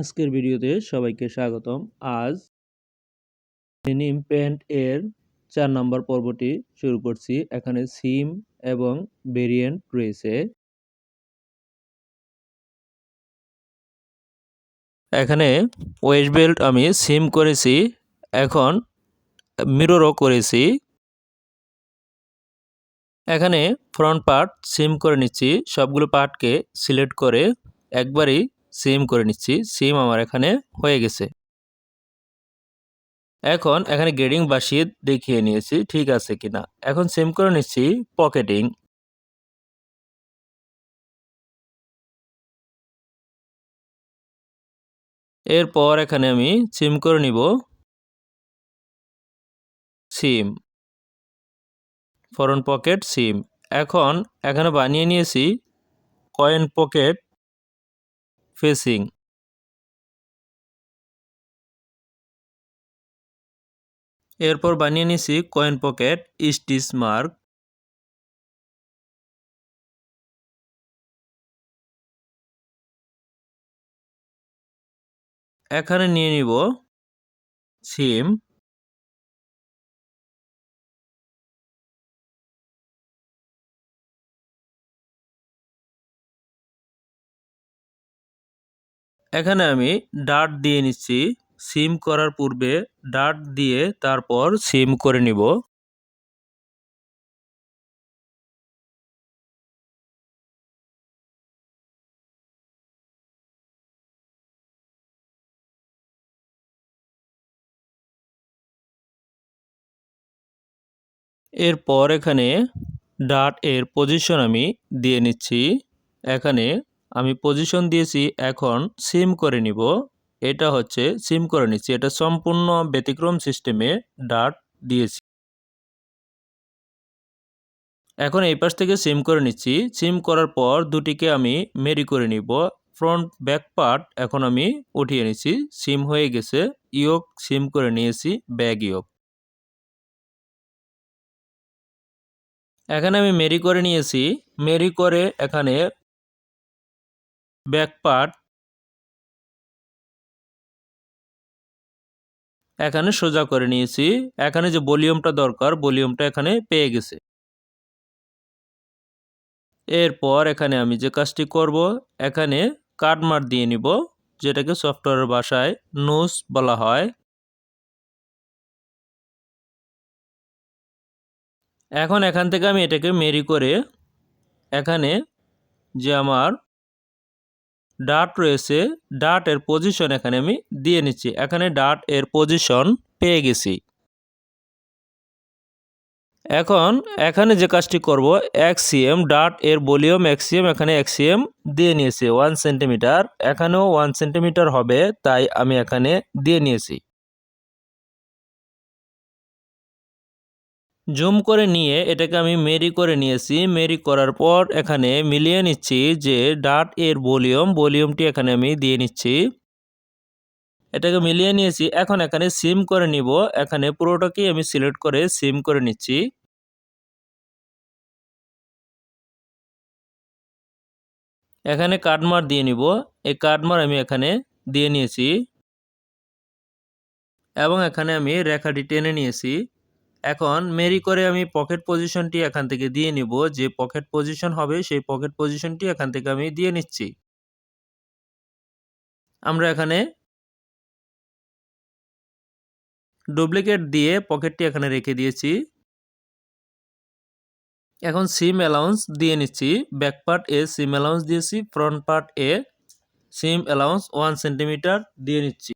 আজকের ভিডিওতে সবাইকে স্বাগতম। আজ ডেনিম প্যান্ট এর চার নম্বর পর্বটি শুরু করছি। এখানে সিম এবং ভেরিয়েন্ট রয়েছে। এখানে ওয়েস্ট বেল্ট আমি সিম করেছি, এখন মিররও করেছি। এখানে ফ্রন্ট পার্ট সিম করে নিচ্ছি, সবগুলো পার্টকে সিলেক্ট করে একবারই সিম করে নিচ্ছি সিম আমার এখানে হয়ে গেছে। এখন এখানে গ্রেডিং বাসিয়ে দেখিয়ে নিয়েছি, ঠিক আছে কিনা। এখন সিম করে নিচ্ছি পকেটিং এরপর এখানে আমি সিম করে নিব। সিম ফরন পকেট সিম এখন এখানে বানিয়ে নিয়েছি কয়েন পকেট ফেসিং এরপর বানিয়ে নিছি কয়েন পকেট স্টিচ মার্ক এখানে নিয়ে নিব সিম এখানে আমি ডাট দিয়ে নিচ্ছি। সিম করার পূর্বে ডাট দিয়ে তারপর সিম করে নিব। এরপর এখানে ডাট এর পজিশন আমি দিয়ে নিচ্ছি। এখানে আমি পজিশন দিয়েছি, এখন সিম করে নিব। এটা হচ্ছে সিম করে নিচ্ছি। এটা সম্পূর্ণ ব্যতিক্রম সিস্টেমে ডাট দিয়েছি। এখন এই পাশ থেকে সিম করে নিচ্ছি। সিম করার পর দুটিকে আমি মেরি করে নিব। ফ্রন্ট ব্যাক পার্ট এখন আমি উঠিয়ে নিচ্ছি। সিম হয়ে গেছে। ইয়োক সিম করে নিয়েছি। ব্যাগ ইয়োক এখানে আমি মেরি করে নিয়েছি। মেরি করে এখানে ব্যাক পার্ট এখানে সোজা করে নিয়েছি। এখানে যে ভলিউমটা দরকার, ভলিউমটা এখানে পেয়ে গেছে। এরপর এখানে আমি যে কাজটি করব, এখানে কাটমার দিয়ে নিব, যেটাকে সফটওয়্যারের ভাষায় নোস বলা হয়। এখন এখান থেকে আমি এটাকে মেরি করে, এখানে যে আমার ডাট রয়েছে ডাট এর পজিশন এখানে আমি দিয়ে নিচ্ছি। এখানে ডাট এর পজিশন পেয়ে গেছি। এখন এখানে যে কাজটি করব এক্সিএম ডাট এর ভলিউম এক্সিএম এখানে এক্সিএম দিয়ে নিয়েছি ওয়ান সেন্টিমিটার এখানেও ওয়ান সেন্টিমিটার হবে, তাই আমি এখানে দিয়ে নিয়েছি। জুম করে নিয়ে এটাকে আমি মেরি করে নিয়েছি। মেরি করার পর এখানে মিলিয়ে নিচ্ছি যে ডাট এর ভলিউম, ভলিউমটি এখানে আমি দিয়ে নিচ্ছি। এটাকে মিলিয়ে নিয়েছি। এখন এখানে সিম করে নিব। এখানে পুরোটাকেই আমি সিলেক্ট করে সিম করে নিচ্ছি। এখানে কাটমার দিয়ে নিব। এই কাটমার আমি এখানে দিয়ে নিয়েছি। এবং এখানে আমি রেখাটি টেনে নিয়েছি। এখন মেরি করে আমি পকেট পজিশনটি এখান থেকে দিয়ে নিব। যে পকেট পজিশন হবে, সেই পকেট পজিশনটি এখান থেকে আমি দিয়ে নিচ্ছি। আমরা এখানে ডুপ্লিকেট দিয়ে পকেটটি এখানে রেখে দিয়েছি। এখন সিম অ্যালাউন্স দিয়ে নিচ্ছি। ব্যাক পার্ট এ সিম অ্যালাউন্স দিয়েছি ফ্রন্ট পার্ট এ সিম অ্যালাউন্স ওয়ান সেন্টিমিটার দিয়ে নিচ্ছি।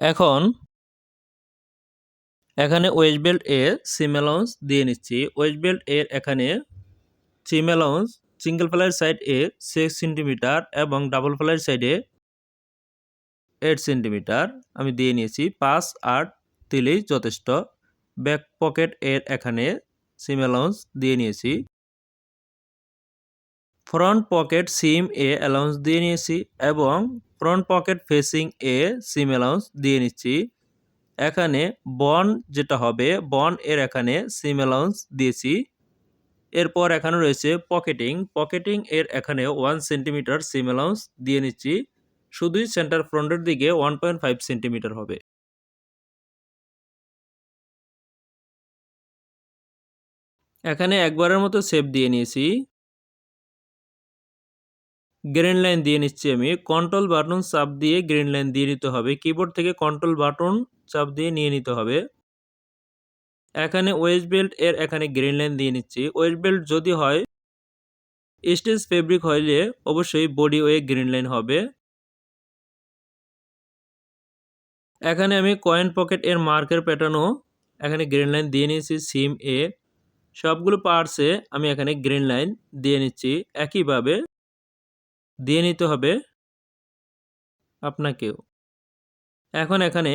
এখন এখানে ওয়েস্ট বেল্ট এর সিম অ্যালাউন্স দিয়ে নিচ্ছি। ওয়েস্ট বেল্ট এর এখানে সিম অ্যালাউন্স সিঙ্গেল ফ্লাইয়ের সাইড এ সিক্স সেন্টিমিটার এবং ডাবল ফ্লাইয়ের সাইডে এইট সেন্টিমিটার আমি দিয়ে নিয়েছি। পাঁচ, আট দিলেই যথেষ্ট। ব্যাক পকেট এর এখানে সিম অ্যালাউন্স দিয়ে নিয়েছি। ফ্রন্ট পকেট সিম এ অ্যালাউন্স দিয়ে নিয়েছি এবং ফ্রন্ট পকেট ফেসিং এ সিম অ্যালাউন্স দিয়ে নিচ্ছি। এখানে বন যেটা হবে বন এর এখানে সিম অ্যালাউন্স দিয়েছি। এরপর এখানে রয়েছে পকেটিং পকেটিং এর এখানে ওয়ান সেন্টিমিটার সিম অ্যালাউন্স দিয়ে নিচ্ছি। শুধুই সেন্টার ফ্রন্টের দিকে ওয়ান পয়েন্ট ফাইভ সেন্টিমিটার হবে। এখানে একবারের মতো শেপ দিয়ে নিয়েছি। গ্রিন লাইন দিয়ে নিচ্ছি আমি। কন্ট্রোল বাটন চাপ দিয়ে গ্রিন লাইন দিয়ে নিতে হবে। কিবোর্ড থেকে কন্ট্রোল বাটন চাপ দিয়ে নিয়ে নিতে হবে। এখানে ওয়েস্ট বেল্ট এর এখানে গ্রিন লাইন দিয়ে নিচ্ছি। ওয়েস্ট বেল্ট যদি হয়, স্টেজ ফেব্রিক হইলে অবশ্যই বডি ওয়ে গ্রিন লাইন হবে। এখানে আমি কয়েন পকেট এর মার্কের প্যাটার্নও এখানে গ্রিন লাইন দিয়ে নিয়েছি সিম এ সবগুলো পার্টসে আমি এখানে গ্রিন লাইন দিয়ে নিচ্ছি। একইভাবে দিয়ে নিতে হবে আপনাকেও। এখন এখানে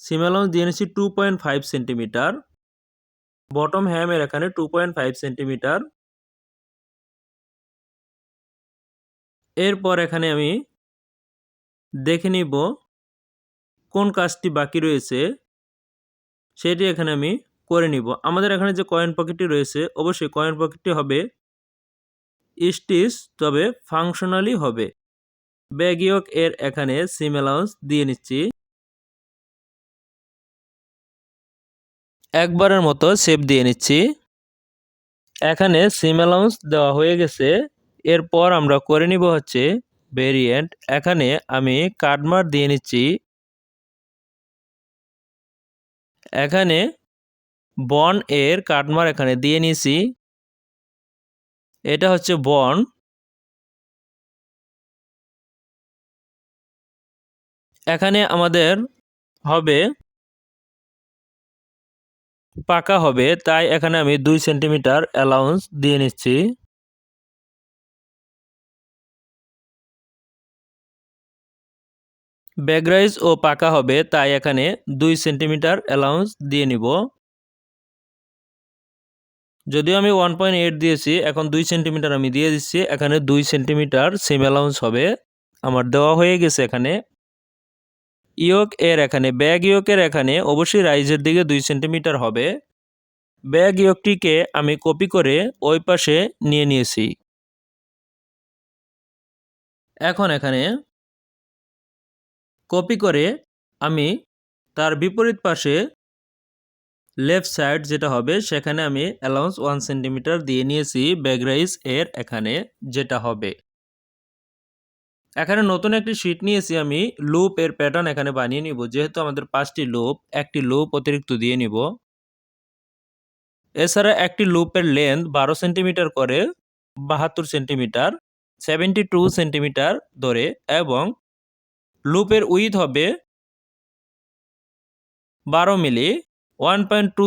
সিমালং দিয়ে নিচ্ছি two point five centimetre bottom হ্যামের এখানে টু পয়েন্ট ফাইভ সেন্টিমিটার এরপর এখানে আমি দেখে নিব কোন কাজটি বাকি রয়েছে, সেটি এখানে আমি করে নিব। আমাদের এখানে যে কয়েন পকেটটি রয়েছে, অবশ্যই কয়েন পকেটটি হবে স্টিচ তবে ফাংশনালি হবে। ব্যাগিয়ক এর এখানে সিম অ্যালাউন্স দিয়ে নিচ্ছি। একবারের মতো সেপ দিয়ে নিচ্ছি। এখানে সিম অ্যালাউন্স দেওয়া হয়ে গেছে। এরপর আমরা করে নিব হচ্ছে ভেরিয়েন্ট এখানে আমি কাটমার দিয়ে নিচ্ছি। এখানে বন এর কাটমার এখানে দিয়ে নিছি এটা হচ্ছে বন। এখানে আমাদের হবে পাকা হবে, তাই এখানে আমি দুই সেন্টিমিটার অ্যালাউন্স দিয়ে নিচ্ছি। ব্যাগরাইজ ও পাকা হবে, তাই এখানে দুই সেন্টিমিটার অ্যালাউন্স দিয়ে নিব। যদিও আমি ওয়ান পয়েন্ট এইট দিয়েছি, এখন দুই সেন্টিমিটার আমি দিয়ে দিচ্ছি, এখানে দুই সেন্টিমিটার সিম অ্যালাউন্স হবে। আমার দেওয়া হয়ে গেছে এখানে। ইয়ক এর এখানে, ব্যাগ ইয়কের এখানে অবশ্যই রাইজের দিকে দুই সেন্টিমিটার হবে। ব্যাগ ইয়কটিকে আমি কপি করে ওই পাশে নিয়ে নিয়েছি। এখন এখানে কপি করে আমি তার বিপরীত পাশে লেফট সাইড যেটা হবে, সেখানে আমি অ্যালাউন্স ওয়ান সেন্টিমিটার দিয়ে নিয়েছি ব্যাগরাইজ এর এখানে যেটা হবে। এখানে নতুন একটি শিট নিয়েছি আমি লুপ এর প্যাটার্ন এখানে বানিয়ে নিব। যেহেতু আমাদের পাঁচটি লুপ একটি লুপ অতিরিক্ত দিয়ে নিব। এছাড়া একটি লুপের লেন্থ বারো সেন্টিমিটার করে, বাহাত্তর সেন্টিমিটার সেভেন্টি টু সেন্টিমিটার ধরে, এবং লুপের উইথ হবে বারো মিলি ওয়ান পয়েন্ট টু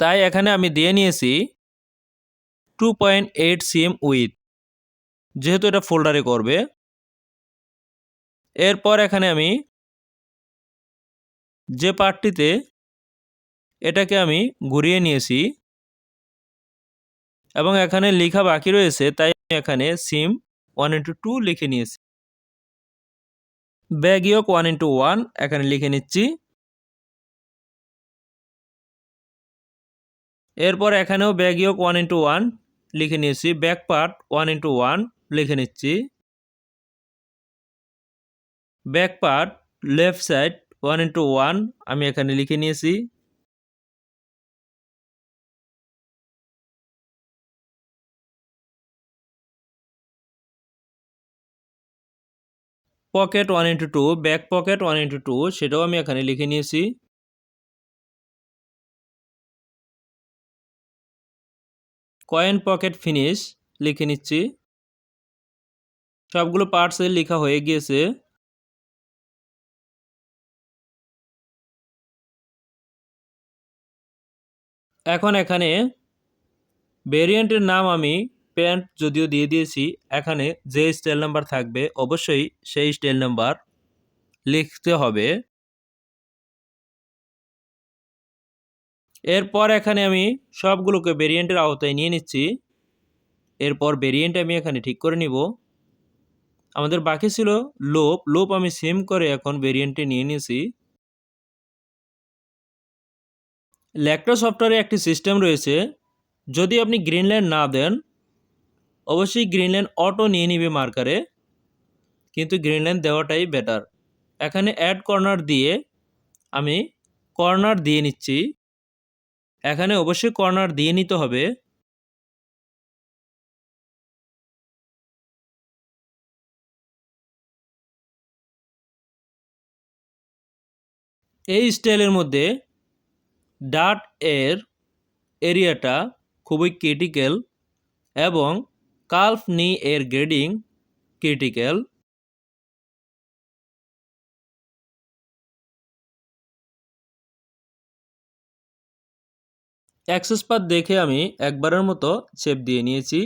তাই এখানে আমি দিয়ে নিয়েছি টু পয়েন্ট এইট উইথ যেহেতু এটা ফোল্ডারে করবে। এরপর এখানে আমি যে পার্টটিতে এটাকে আমি ঘুরিয়ে নিয়েছি এবং এখানে লেখা বাকি রয়েছে, তাই আমি এখানে সিম ওয়ান ইন্টু টু লিখে নিয়েছি। ব্যাগিয়ক ওয়ান ইন্টু ওয়ান এখানে লিখে নিচ্ছি। এরপর এখানেও ব্যাগিয়ক ওয়ান ইন্টু ওয়ান লিখে নিয়েছি। Back part one into one লিখে নিচ্ছি। Back part left side one into one আমি এখানে লিখে নিয়েছি। Pocket one into two back pocket one into two সেটাও আমি এখানে লিখে নিয়েছি। কয়েন পকেট ফিনিশ লিখে নিচ্ছি। সবগুলো পার্টসে লেখা হয়ে গিয়েছে। এখন এখানে ভেরিয়েন্টের নাম আমি প্যান্ট যদিও দিয়ে দিয়েছি, এখানে যে স্টাইল নাম্বার থাকবে অবশ্যই সেই স্টাইল নাম্বার লিখতে হবে। এরপর এখানে আমি সবগুলোকে ভেরিয়েন্টের আওতায় নিয়ে নিচ্ছি। এরপর ভেরিয়েন্ট আমি এখানে ঠিক করে নিব। আমাদের বাকি ছিল লোপ লোপ আমি সেম করে এখন ভেরিয়েন্টে নিয়ে নিয়েছি। ল্যাকটা সফটওয়্যারে একটি সিস্টেম রয়েছে। যদি আপনি গ্রিনল্যান্ড না দেন, অবশ্যই গ্রিনল্যান্ড অটো নিয়ে নিবে মার্কারে কিন্তু গ্রিনল্যান্ড দেওয়াটাই বেটার এখানে অ্যাড কর্নার দিয়ে আমি কর্নার দিয়ে নিচ্ছি। এখানে অবশ্যই কর্নার দিয়ে নিতে হবে। এই স্টাইলের মধ্যে ডাট এর এরিয়াটা খুবই ক্রিটিক্যাল এবং কাল্ফ নি এর গ্রেডিং ক্রিটিক্যাল অ্যাক্সেস পাথ দেখে আমি একবারের মতো শেপ দিয়ে নিয়েছি।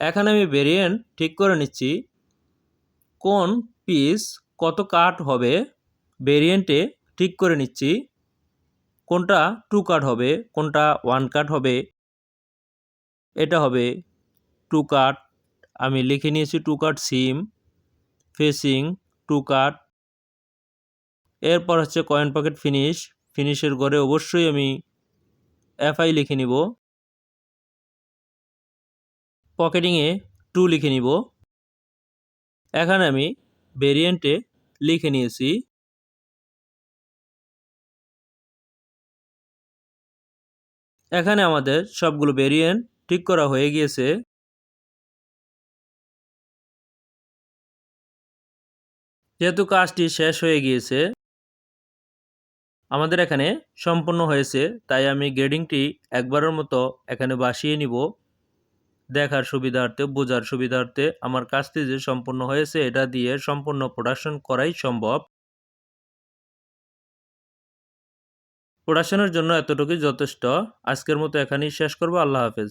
এখানে আমি ভেরিয়েন্ট ঠিক করে নিচ্ছি। কোন পিস কত কাট হবে ভেরিয়েন্টে ঠিক করে নিচ্ছি। কোনটা টু কাট হবে, কোনটা ওয়ান কাট হবে, এটা হবে টু কাট আমি লিখে নিয়েছি two cut seam facing two cut এরপর হচ্ছে কয়েন পকেট ফিনিশ ফিনিশের ঘরে অবশ্যই আমি এফআই লিখে নিব। পকেটিংয়ে টু লিখে নিব। এখানে আমি ভেরিয়েন্টে লিখে নিয়েছি। এখানে আমাদের সবগুলো ভেরিয়েন্ট ঠিক করা হয়ে গিয়েছে। যেহেতু কাজটি শেষ হয়ে গিয়েছে আমাদের এখানে সম্পূর্ণ হয়েছে, তাই আমি গ্রেডিংটি একবারের মতো এখানে বাসিয়ে নিব। দেখার সুবিধার্থে, বোঝার সুবিধার্থে আমার কাজটি যে সম্পূর্ণ হয়েছে, এটা দিয়ে সম্পূর্ণ প্রোডাকশন করাই সম্ভব। প্রোডাকশনের জন্য এতটুকুই যথেষ্ট। আজকের মতো এখানেই শেষ করব। আল্লাহ হাফেজ।